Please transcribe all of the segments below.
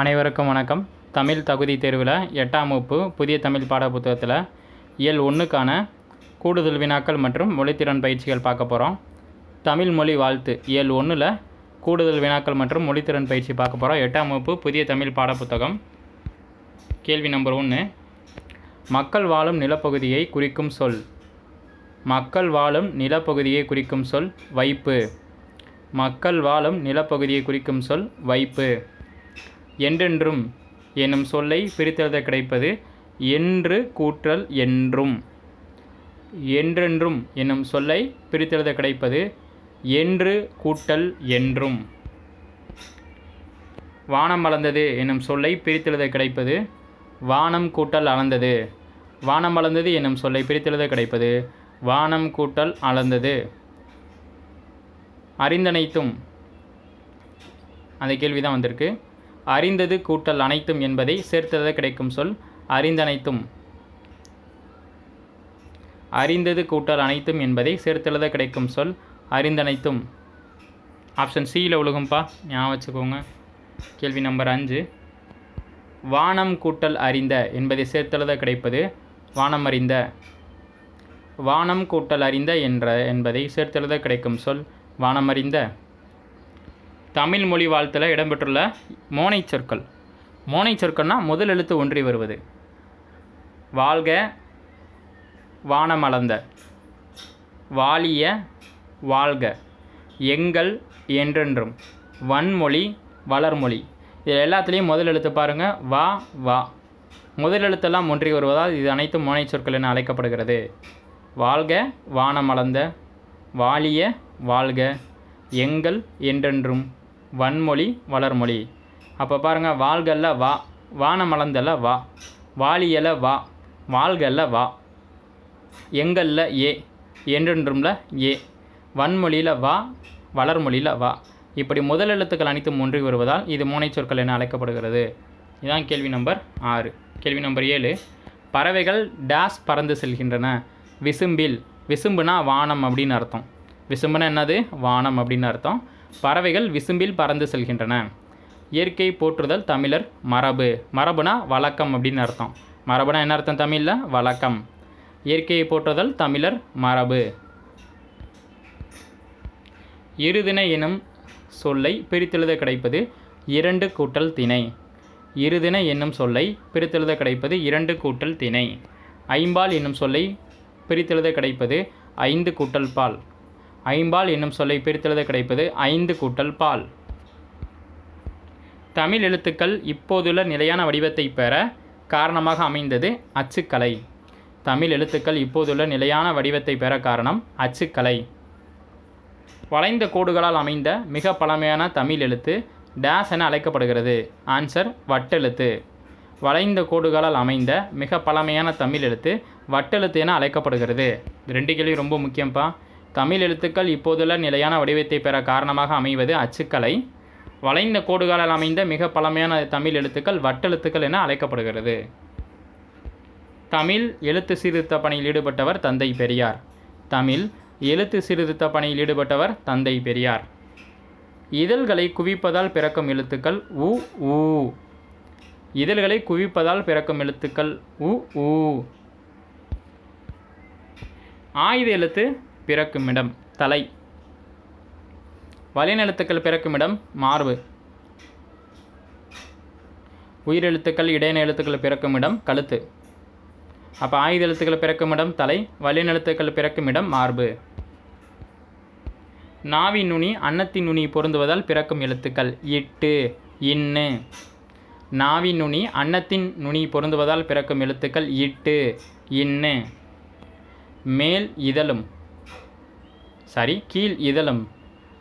அனைவருக்கும் வணக்கம். தமிழ் தகுதி தேர்வில் எட்டாம் வகுப்பு புதிய தமிழ் பாட புத்தகத்தில் இயல் ஒன்றுக்கான கூடுதல் வினாக்கள் மற்றும் மொழித்திறன் பயிற்சிகள் பார்க்க போகிறோம் தமிழ் மொழி வாழ்த்து. இயல் ஒன்றில் கூடுதல் வினாக்கள் மற்றும் மொழித்திறன் பயிற்சி பார்க்க போகிறோம் எட்டாம் வகுப்பு புதிய தமிழ் பாட புத்தகம் கேள்வி நம்பர் ஒன்று மக்கள் வாழும் நிலப்பகுதியை குறிக்கும் சொல். மக்கள் வாழும் நிலப்பகுதியை குறிக்கும் சொல் வைப்பு. மக்கள் வாழும் நிலப்பகுதியை குறிக்கும் சொல் வைப்பு. என்றென்றும் எனும் சொல்லை பிரித்தெழுத கிடைப்பது என்று கூற்றல் என்றும். என்றென்றும் என்னும் சொல்லை பிரித்தெழுத கிடைப்பது என்று கூட்டல் என்றும். வானம் அளந்தது என்னும் சொல்லை பிரித்தெழுத கிடைப்பது வானம் கூட்டல் அளந்தது. வானம் அளந்தது என்னும் சொல்லை பிரித்தெழுத கிடைப்பது வானம் கூட்டல் அளந்தது. அறிந்தனைத்தும் அந்த கேள்வி தான் வந்திருக்கு. அறிந்தது கூட்டல் அனைத்தும் என்பதை சேர்த்தத கிடைக்கும் சொல் அறிந்தனைத்தும். அறிந்தது கூட்டல் அனைத்தும் என்பதை சேர்த்தெழுத கிடைக்கும் சொல் அறிந்தனைத்தும். ஆப்ஷன் சியில் ஒழுகும்பா ஞாபகம் வச்சுக்கோங்க. கேள்வி நம்பர் அஞ்சு. வானம் கூட்டல் அறிந்த என்பதை சேர்த்தெழுத கிடைப்பது வானம் அறிந்த. வானம் கூட்டல் அறிந்த என்ற என்பதை சேர்த்தெழுத கிடைக்கும் சொல் வானம் அறிந்த. தமிழ் மொழி வாழ்த்தில் இடம்பெற்றுள்ள மோனை சொற்கள். மோனை சொற்கள்னால் முதல் எழுத்து ஒன்றி வருவது. வாழ்க வானமளந்த வாலிய வாழ்க. எங்கள் என்றென்றும். வன்மொழி வளர்மொழி. இது எல்லாத்துலேயும் முதல் எழுத்து பாருங்கள் வா வா. முதல் எழுத்தெல்லாம் ஒன்றி வருவதால் இது அனைத்தும் மோனை சொற்கள் என அழைக்கப்படுகிறது. வாழ்க வானமளந்த வாலிய வாழ்க. எங்கள் என்றென்றும். வன்மொழி வளர்மொழி. அப்போ பாருங்கள் வாள்கல்ல வா வானமளந்தல வா வாலியல வா வாள்கல்ல வா எங்கல்ல ஏ என்றென்றும்ல ஏ. வன்மொழியில் வா வளர்மொழியில் வா. இப்படி முதல் எழுத்துக்கள் அனைத்தும் ஒன்றி வருவதால் இது மூனை சொற்கள் என அழைக்கப்படுகிறது. இதுதான் கேள்வி நம்பர் ஆறு. கேள்வி நம்பர் ஏழு. பறவைகள் டேஸ் பறந்து செல்கின்றன. விசும்பில். விசும்புனா வானம் அப்படின்னு அர்த்தம். விசும்புனா என்னது? வானம் அப்படின்னு அர்த்தம். பறவைகள் விசும்பில் பறந்து செல்கின்றன. இயற்கை போற்றுதல் தமிழர் மரபு. மரபுனா வழக்கம் அப்படின்னு அர்த்தம். மரபுனா என்ன அர்த்தம் தமிழில்? வழக்கம். இயற்கையை போற்றுதல் தமிழர் மரபு. இருதினை எனும் சொல்லை பிரித்தெழுத கிடைப்பது இரண்டு கூட்டல் திணை. இருதினை என்னும் சொல்லை பிரித்தெழுத கிடைப்பது இரண்டு கூட்டல் திணை. ஐம்பால் என்னும் சொல்லை பிரித்தெழுத கிடைப்பது ஐந்து கூட்டல் பால். ஐம்பால் என்னும் சொல்லை பிரித்தெழுத கிடைப்பது ஐந்து கூட்டல் பால். தமிழ் எழுத்துக்கள் இப்போதுள்ள நிலையான வடிவத்தை பெற காரணமாக அமைந்தது அச்சுக்கலை. தமிழ் எழுத்துக்கள் இப்போதுள்ள நிலையான வடிவத்தை பெற காரணம் அச்சுக்கலை. வளைந்த கோடுகளால் அமைந்த மிக பழமையான தமிழ் எழுத்து டேஸ் என அழைக்கப்படுகிறது. ஆன்சர் வட்டெழுத்து. வளைந்த கோடுகளால் அமைந்த மிக பழமையான தமிழ் எழுத்து வட்டெழுத்து என அழைக்கப்படுகிறது. ரெண்டு கேள்வி ரொம்ப முக்கியம்ப்பா தமிழ் எழுத்துக்கள் இப்போதுள்ள நிலையான வடிவத்தை பெற காரணமாக அமைவது அச்சுக்கலை. வளைந்த கோடுகளால் அமைந்த மிக பழமையான தமிழ் எழுத்துக்கள் வட்டெழுத்துக்கள் என அழைக்கப்படுகிறது. தமிழ் எழுத்து சீர்திருத்த பணியில் ஈடுபட்டவர் தந்தை பெரியார். தமிழ் எழுத்து சீர்திருத்த பணியில் ஈடுபட்டவர் தந்தை பெரியார். இதழ்களை குவிப்பதால் பிறக்கும் எழுத்துக்கள் உ ஊ இதழ்களை குவிப்பதால் பிறக்கும் எழுத்துக்கள் உ ஊ ஆயுத எழுத்து பிறக்கும் இடம் தலை. வலினெழுத்துக்கள் பிறக்கும் இடம் மார்பு. உயிரெழுத்துக்கள் இடையின எழுத்துக்கள் பிறக்கும் இடம் கழுத்து. அப்போ ஆயுத எழுத்துக்கள் பிறக்குமிடம் தலை. வலினெழுத்துக்கள் பிறக்கும் இடம் மார்பு. நாவி நுனி அன்னத்தின் நுனி பொருந்துவதால் பிறக்கும் எழுத்துக்கள். இட்டு இன்னு. நாவி நுனி அன்னத்தின் நுனி பொருந்துவதால் பிறக்கும் எழுத்துக்கள். இட்டு இன்னு. மேல் இதழும். சாரி கீழ் இதழும்.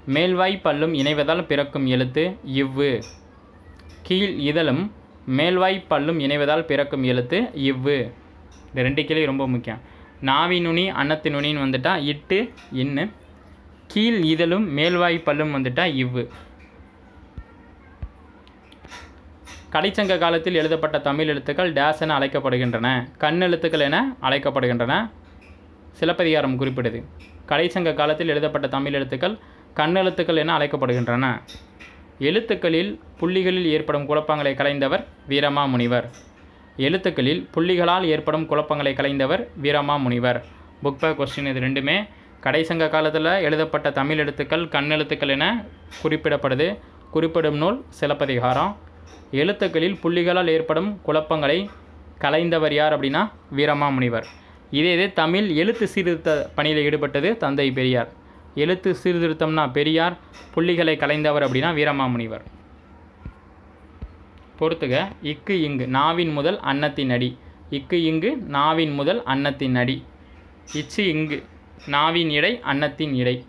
மேல்வாய் பல்லும் இணைவதால் பிறக்கும் எழுத்து இவ்வு. கீழ் இதழும் மேல்வாய் பல்லும் இணைவதால் பிறக்கும் எழுத்து இவ்வு. இந்த ரெண்டு கேள்வி ரொம்ப முக்கியம். நாவி நுனி அன்னத்து நுனின்னு வந்துட்டால் இட்டு இன்னு. கீழ் இதழும் மேல்வாய் பல்லும் வந்துட்டால் இவ்வு. கடைச்சங்க காலத்தில் எழுதப்பட்ட தமிழ் எழுத்துக்கள் டேஸ் என அழைக்கப்படுகின்றன. கண்ணெழுத்துக்கள் என அழைக்கப்படுகின்றன. சிலப்பதிகாரம் குறிப்பிடுது. கலைச்சங்க காலத்தில் எழுதப்பட்ட தமிழ் எழுத்துக்கள் கண்ணெழுத்துக்கள் என அழைக்கப்படுகின்றன. எழுத்துக்களில் புள்ளிகளில் ஏற்படும் குழப்பங்களை கலைந்தவர் வீரமாமுனிவர். எழுத்துக்களில் புள்ளிகளால் ஏற்படும் குழப்பங்களை கலைந்தவர் வீரமாமுனிவர். புக் பேக் கொஸ்டின் இது ரெண்டுமே கடைசங்க காலத்தில் எழுதப்பட்ட தமிழ் எழுத்துக்கள் கண்ணெழுத்துக்கள் என குறிப்பிடப்படுது. குறிப்பிடும் நூல் சிலப்பதிகாரம். எழுத்துக்களில் புள்ளிகளால் ஏற்படும் குழப்பங்களை கலைந்தவர் யார் அப்படின்னா வீரமாமுனிவர். இதே இதே தமிழ் எழுத்து சீர்திருத்த பணியில் ஈடுபட்டது தந்தை பெரியார். எழுத்து சீர்திருத்தம்னா பெரியார் புள்ளிகளை கலைந்தவர் அப்படின்னா வீரமாமுனிவர். பொறுத்துக இக்கு இங்கு நாவின் முதல் அன்னத்தின் அடி. இக்கு இங்கு நாவின் முதல் அன்னத்தின் அடி. இச்சு இங்கு நாவின் இடை அன்னத்தின் இடை.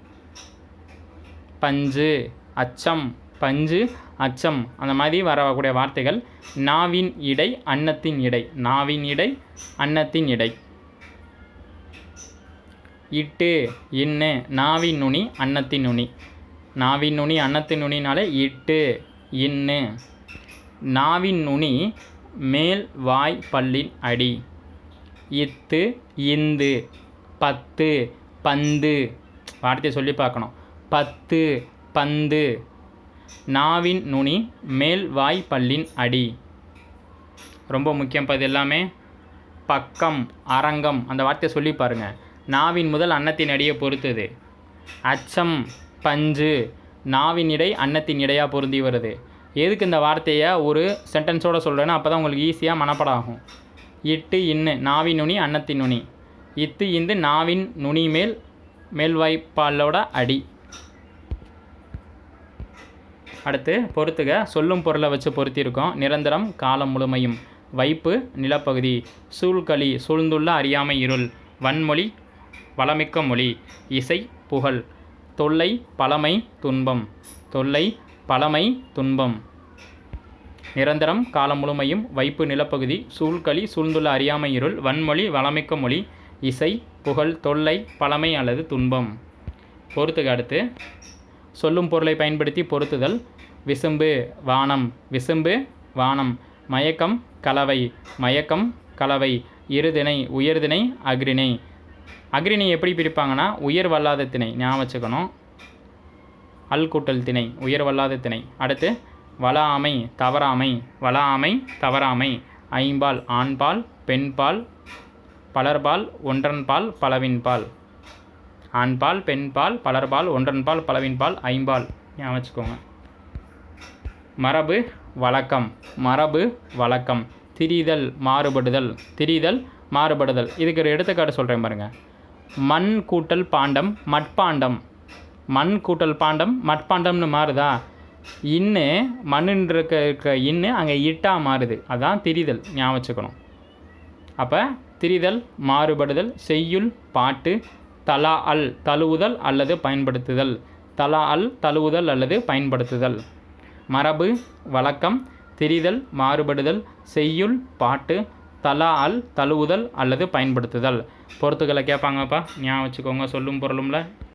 பஞ்சு அச்சம் பஞ்சு அச்சம். அந்த மாதிரி வரக்கூடிய வார்த்தைகள் நாவின் இடை அன்னத்தின் இடை. நாவின் இடை அன்னத்தின் இடை. இட்டு இன்னு நாவின் நுனி அன்னத்தின் நுனி. நாவின் நுனி அன்னத்தின் நுனினாலே இட்டு இன்னு. நாவின் நுனி மேல் வாய் பல்லின் அடி. இத்து இந்து. பத்து பந்து. வார்த்தையை சொல்லி பார்க்கணும். பத்து பந்து. நாவின் நுனி மேல் வாய் பல்லின் அடி. ரொம்ப முக்கியம் இப்போ இது எல்லாமே. பக்கம் அரங்கம் அந்த வார்த்தையை சொல்லி பாருங்கள் நாவின் முதல் அன்னத்தின் அடியை பொறுத்தது. அச்சம் பஞ்சு நாவின் இடை அன்னத்தின் இடையாக பொருந்தி வருது. எதுக்கு இந்த வார்த்தையை ஒரு சென்டென்ஸோடு சொல்கிறேன்னா அப்போ தான் உங்களுக்கு ஈஸியாக மனப்படாகும். இட்டு இன்னு நாவின் நுனி அன்னத்தின் நுனி. இத்து இந்து நாவின் நுனி மேல் மேல்வாய்ப்பாலோட அடி. அடுத்து பொறுத்துக. சொல்லும் பொருளை வச்சு பொருத்தியிருக்கோம். நிரந்தரம் காலம் முழுமையும். வைப்பு நிலப்பகுதி. சூழ்களி சூழ்ந்துள்ள அறியாமை இருள். வன்மொழி வளமிக்க மொழி. இசை புகழ். தொல்லை பழமை துன்பம். தொல்லை பழமை துன்பம். நிரந்தரம் காலம் முழுமையும் வைப்பு நிலப்பகுதி. சூழ்களி சூழ்ந்துள்ள அறியாமை இருள் வன்மொழி வளமிக்க மொழி. இசை புகழ் தொல்லை பழமை அல்லது துன்பம். பொறுத்துக்கு அடுத்து. சொல்லும் பொருளை பயன்படுத்தி பொருத்துதல் விசும்பு வானம். விசும்பு வானம். மயக்கம் கலவை. மயக்கம் கலவை. இருதிணை உயர்திணை அக்ரிணை அக்ரிணை எப்படி பிரிப்பாங்கன்னா உயர் வல்லாத திணை ஞாபகம் வச்சுக்கணும். அல் கூட்டல் திணை உயர் வல்லாத திணை. அடுத்து வளாமை தவறாமை வளாமை தவறாமை. ஐம்பால் ஆண்பால் பெண்பால் பலர்பால் ஒன்றன்பால் பலவின்பால். ஆண்பால் பெண்பால் பலர்பால் ஒன்றன்பால் பலவின்பால் ஐம்பால். ஞாபகம் வச்சுக்கோங்க. மரபு வழக்கம். மரபு வழக்கம். திரிதல் மாறுபடுதல். திரிதல் மாறுபடுதல். இதுக்கு ஒரு எடுத்துக்காட்டு சொல்கிறேன் பாருங்கள் மண் கூட்டல் பாண்டம் மட்பாண்டம். மண் கூட்டல் பாண்டம் மட்பாண்டம்னு மாறுதா? இன்னு மண்ணுன்ற இருக்க இருக்க இன்னு அங்கே இட்டாக மாறுது. அதான் திரிதல் ஞாபகம் வச்சுக்கணும். அப்போ திரிதல் மாறுபடுதல் செய்யுள் பாட்டு தலா அல் தழுவுதல் அல்லது பயன்படுத்துதல். தலா அல் தழுவுதல் அல்லது பயன்படுத்துதல். மரபு வழக்கம் திரிதல் மாறுபடுதல் செய்யுள் பாட்டு தலா அல் தழுவுதல் அல்லது பயன்படுத்துதல். பொறுத்துக்களை கேட்பாங்கப்பா. ஞாபகம் வச்சுக்கோங்க. சொல்லும் பொருளும்ல.